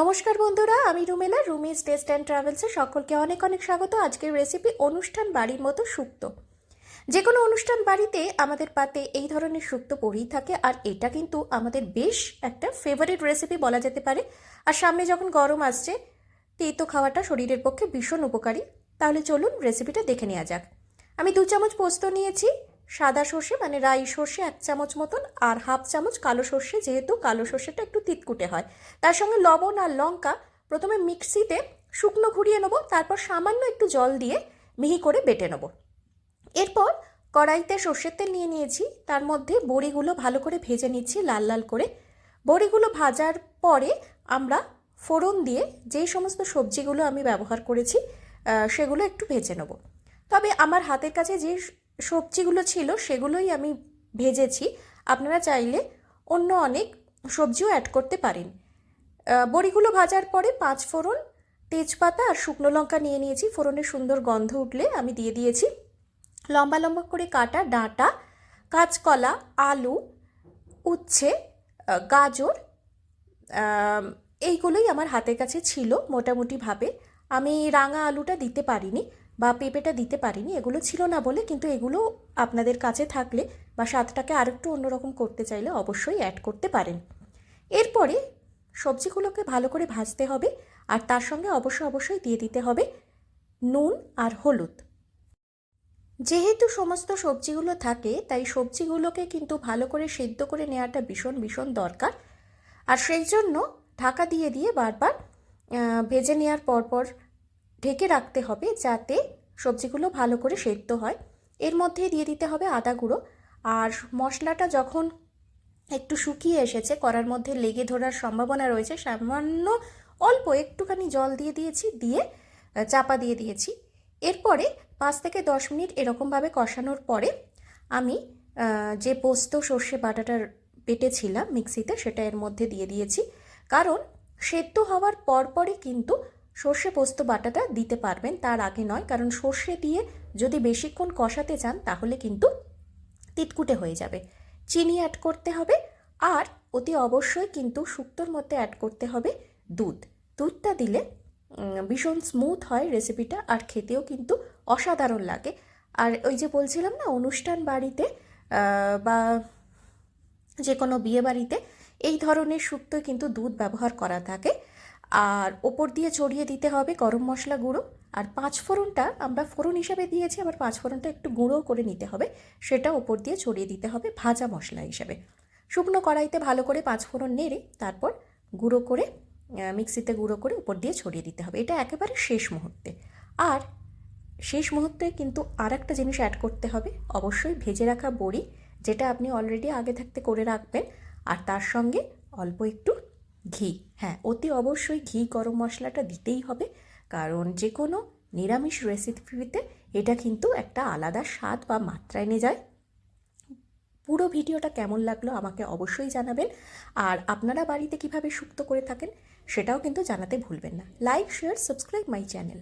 নমস্কার বন্ধুরা, আমি রুমেলা, রুমিস টেস্ট অ্যান্ড ট্রাভেলসে সকলকে অনেক অনেক স্বাগত। আজকের রেসিপি অনুষ্ঠান বাড়ির মতো শুক্তো যে কোনো অনুষ্ঠান বাড়িতে আমাদের পাতে এই ধরনের শুক্তো পড়েই থাকে, আর এটা কিন্তু আমাদের বেশ একটা ফেভারিট রেসিপি বলা যেতে পারে। আর সামনে যখন গরম আসছে তেতো খাওয়াটা শরীরের পক্ষে ভীষণ উপকারী। তাহলে চলুন রেসিপিটা দেখে নেওয়া যাক। আমি দু চামচ পোস্ত নিয়েছি সাদা সর্ষে মানে রাই সর্ষে এক চামচ মতন আর হাফ চামচ কালো সর্ষে, যেহেতু কালো সর্ষেটা একটু তিতকুটে হয়। তার সঙ্গে লবণ আর লঙ্কা প্রথমে মিক্সিতে শুকনো ঘুরিয়ে নেব, তারপর সামান্য একটু জল দিয়ে মিহি করে বেটে নেব। এরপর কড়াইতে সর্ষের তেল নিয়ে নিয়েছি, তার মধ্যে বড়িগুলো ভালো করে ভেজে নিচ্ছি লাল লাল করে। বড়িগুলো ভাজার পরে আমরা ফোড়ন দিয়ে যেই সমস্ত সবজিগুলো আমি ব্যবহার করেছি সেগুলো একটু ভেজে নেব। তবে আমার হাতের কাছে যে সবজিগুলো ছিল সেগুলোই আমি ভেজেছি। আপনারা চাইলে অন্য অনেক সবজিও অ্যাড করতে পারেন। বড়িগুলো ভাজার পরে পাঁচ ফোড়ন তেজপাতা আর শুকনো লঙ্কা নিয়ে নিয়েছি। ফোড়নের সুন্দর গন্ধ উঠলে আমি দিয়ে দিয়েছি। লম্বা লম্বা করে কাটা ডাঁটা, কাঁচকলা, আলু, উচ্ছে গাজর এইগুলোই আমার হাতের কাছে ছিল মোটামুটিভাবে। আমি রাঙা আলুটা দিতে পারিনি। বা পেঁপেটা দিতে পারিনি, এগুলো ছিল না বলে কিন্তু এগুলো আপনাদের কাছে থাকলে বা স্বাদটাকে আরেকটু অন্যরকম করতে চাইলে অবশ্যই অ্যাড করতে পারেন। এরপরে সবজিগুলোকে ভালো করে ভাজতে হবে আর তার সঙ্গে অবশ্যই অবশ্যই দিয়ে দিতে হবে নুন আর হলুদ। যেহেতু সমস্ত সবজিগুলো থাকে, তাই সবজিগুলোকে কিন্তু ভালো করে সেদ্ধ করে নেওয়াটা ভীষণ ভীষণ দরকার। আর সেই জন্য ঢাকা দিয়ে দিয়ে বারবার ভেজে নেওয়ার পরপর ঢেকে রাখতে হবে যাতে সবজিগুলো ভালো করে সেদ্ধ হয়। এর মধ্যে দিয়ে দিতে হবে আদা গুঁড়ো। আর মশলাটা যখন একটু শুকিয়ে এসেছে, কড়ার মধ্যে লেগে ধরার সম্ভাবনা রয়েছে, সামান্য অল্প একটুখানি জল দিয়ে দিয়েছি, দিয়ে চাপা দিয়ে দিয়েছি। এরপরে পাঁচ থেকে দশ মিনিট এরকমভাবে কষানোর পরে আমি যে পোস্ত, সর্ষে, বাটাটা বেটেছিলাম মিক্সিতে, সেটা এর মধ্যে দিয়ে দিয়েছি। কারণ সেদ্ধ হওয়ার পরপরই কিন্তু সর্ষে পোস্ত বাটাটা দিতে পারবেন, তার আগে নয়। কারণ সর্ষে দিয়ে যদি বেশিক্ষণ কষাতে চান, তাহলে কিন্তু তিতকুটে হয়ে যাবে। চিনি অ্যাড করতে হবে আর অতি অবশ্যই কিন্তু শুক্তোর মধ্যে অ্যাড করতে হবে দুধ। দুধটা দিলে ভীষণ স্মুথ হয় রেসিপিটা আর খেতেও কিন্তু অসাধারণ লাগে। আর ওই যে বলছিলাম না, অনুষ্ঠান বাড়িতে বা যে কোনো বিয়ে বাড়িতে, এই ধরনের শুক্তোয় কিন্তু দুধ ব্যবহার করা থাকে। আর ওপর দিয়ে ছড়িয়ে দিতে হবে গরম মশলা গুঁড়ো। আর পাঁচ ফোড়নটা আমরা ফোড়ন হিসাবে দিয়েছি, আবার পাঁচ ফোড়নটা একটু গুঁড়ো করে নিতে হবে। সেটা ওপর দিয়ে ছড়িয়ে দিতে হবে ভাজা মশলা হিসাবে। শুকনো কড়াইতে ভালো করে পাঁচ ফোড়ন নেড়ে তারপর গুঁড়ো করে মিক্সিতে গুঁড়ো করে উপর দিয়ে ছড়িয়ে দিতে হবে। এটা একেবারে শেষ মুহূর্তে। আর শেষ মুহূর্তে কিন্তু আর একটা জিনিস অ্যাড করতে হবে, অবশ্যই ভেজে রাখা বড়ি, যেটা আপনি অলরেডি আগে থাকতে করে রাখবেন। আর তার সঙ্গে অল্প একটু ঘি। হ্যাঁ অতি অবশ্যই ঘি, গরম মশলাটা দিতেই হবে, কারণ যে কোনো নিরামিষ রেসিপিতে এটা কিন্তু একটা আলাদা স্বাদ বা মাত্রা এনে যায়। পুরো ভিডিওটা কেমন লাগল আমাকে অবশ্যই জানাবেন, আর আপনারা বাড়িতে কীভাবে সুক্ত করে থাকেন সেটাও কিন্তু জানাতে ভুলবেন না। Like share subscribe my channel